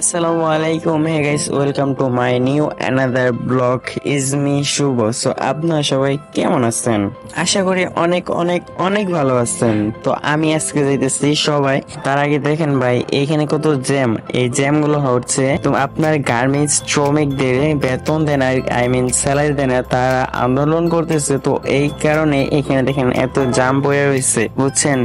আসসালামু আলাইকুম hey guys welcome to my new another blog is me Shubho so আপনারা সবাই কেমন আছেন? আশা করি অনেক অনেক অনেক ভালো আছেন। তো আমি আজকে যাইতেছি সবাই। তার আগে দেখেন ভাই, এখানে কত জ্যাম। এই জ্যামগুলো হচ্ছে, তো আপনার গার্মেন্টস শ্রমিকদের বেতন দেন আই মিন স্যালারি দেন, তারা আন্দোলন করতেছে। তো এই কারণে এখানে দেখেন এত জ্যাম পড়ে রয়েছে। বুঝছেন?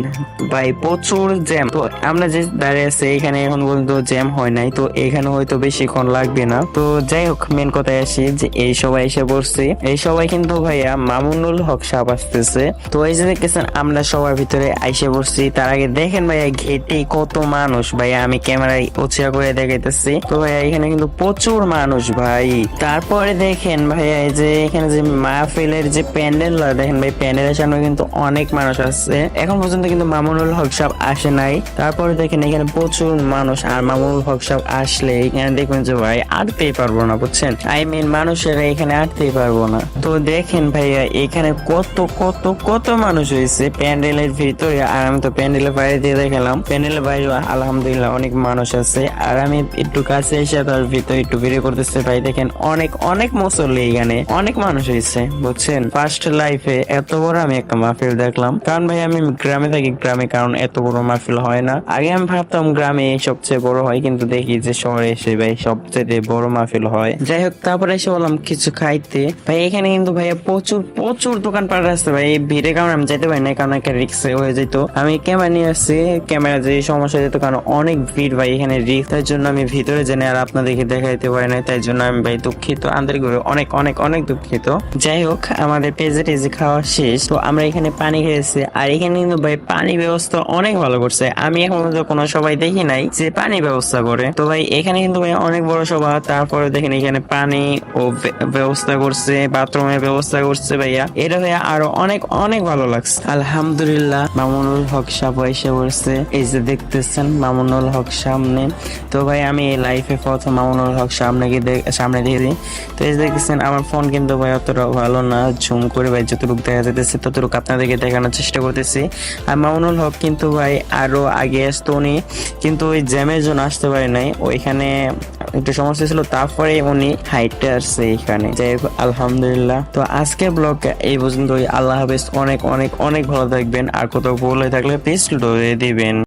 ভাই, প্রচুর জ্যাম। তো আমরা যে দাঁড়িয়ে আছে, এখানে এখন পর্যন্ত জ্যাম হয় নাই। তো এখানে হয়তো বেশিক্ষণ লাগবে না। তো যাই হোক মেন কথায় আসি যে এই সবাই এসে পড়ছে। এই সবাই কিন্তু ভাইয়া মামুনুল হক সাহেব আসতেছে। তো এই যে দেখতেছেন, আমরা সবার ভিতরে আইসে পড়ছি। তার আগে দেখেন ভাইয়া ঘেটে কত মানুষ। ভাইয়া আমি ক্যামেরায় উৎসাহ করে দেখাইতেছি। তো ভাইয়া এখানে কিন্তু প্রচুর মানুষ ভাই। তারপরে দেখেন ভাইয়া এই যে এখানে যে মাহফিলের যে প্যান্ডেল, দেখেন ভাই প্যান্ডেলের সামনে কিন্তু অনেক মানুষ আসছে এখন পর্যন্ত কিন্তু মামুনুল হক সাহেব আসে নাই। তারপরে দেখেন এখানে প্রচুর মানুষ আর মামুনুল হক সাহেব আসলে এখানে দেখবেন যে ভাই, আটতেই পারব না, বুঝছেন? আই মিন মানুষেরা এখানে আটতেই পারব না। তো দেখেন ভাইয়া, এখানে কত কত কত মানুষ হয়েছে প্যান্ডেলের ভিতরে। আর আমি তো প্যান্ডেলের বাইরে দিয়ে দেখালাম। প্যান্ডেলের বাইরে, আলহামদুলিল্লাহ, অনেক মানুষ আছে। আর আমি একটু কাছে এসে তার ভিতরে একটু ভিডিও করতেছে। ভাই, দেখেন অনেক অনেক মুসল্লি এখানে, অনেক মানুষ হয়েছে, বুঝছেন? ফার্স্ট লাইফে এত বড় আমি একটা মাহফিল দেখলাম। কারণ ভাই, আমি গ্রামে থাকি, গ্রামে কারণ এত বড় মাহফিল হয় না। আগে আমি ভাবতাম গ্রামে সবচেয়ে বড় হয়, কিন্তু দেখি যে শহরে এসে ভাই সবচেয়ে বড় মাহফিল হয়। যাই হোক তারপরে এসে বললাম কিছু খাইতে। ভাই, এখানে কিন্তু ভাইয়া প্রচুর প্রচুর দোকানপাট আছে ভাই। এই ভিড়ের কারণে আমি যেতে পারি না কারণ একটা রিক্স হয়ে যেত আমি ক্যামেরা নিয়ে আসছি ক্যামেরা যে সমস্যা যেত কারণ অনেক ভিড় ভাই এখানে রিক্স তার জন্য আমি ভিতরে জেনে আর আপনাদেরকে দেখাইতে পারি না তাই জন্য আমি ভাই দুঃখিত, আন্তরিকভাবে অনেক অনেক অনেক দুঃখিত। যাই হোক আমাদের পেজে টেজে খাওয়া শেষ। তো আমরা এখানে পানি খেয়েছি, আর এখানে কিন্তু ভাই পানি ব্যবস্থা অনেক ভালো করছে। আমি এখন কোনো সবাই দেখি নাই যে পানি ব্যবস্থা করে। তো ভাই এখানে কিন্তু ভাই অনেক বড় সভা তারপরে দেখেন এখানে পানি ও ব্যবস্থা করছে বাথরুমের ব্যবস্থা করছে ভাইয়া। এটা ভাইয়া আরও অনেক অনেক ভালো লাগছে। আলহামদুলিল্লাহ। মামুনুল হক সাহেব এসে পড়ছে। এই যে দেখতেছেন মামুনুল হক সামনে। তো ভাই আমি এই লাইফে প্রথম মামুনুল হক সামনে গিয়ে সামনে দেখেছি তো এই যে দেখতেছেন আমার ফোন কিন্তু ভাই অতটা ভালো না। জুম করে ভাই যতটুকু দেখা যেতেছে ততটুকু আপনাদেরকে দেখানোর চেষ্টা করতেছি। আর মামুনুল হক কিন্তু ভাই আরও আগে আসতো উনি। কিন্তু ওই জ্যামের জন্য আসতে পারে নাই। ওইখানে একটু সমস্যা ছিল, তারপরে উনি হাইটে আসছে এখানে। আলহামদুলিল্লাহ। তো আজকের ব্লগ এই পর্যন্ত আল্লাহ হাফেজ। অনেক অনেক অনেক ভালো থাকবেন। আর কোথাও বলে থাকলে প্লিজ দিবেন।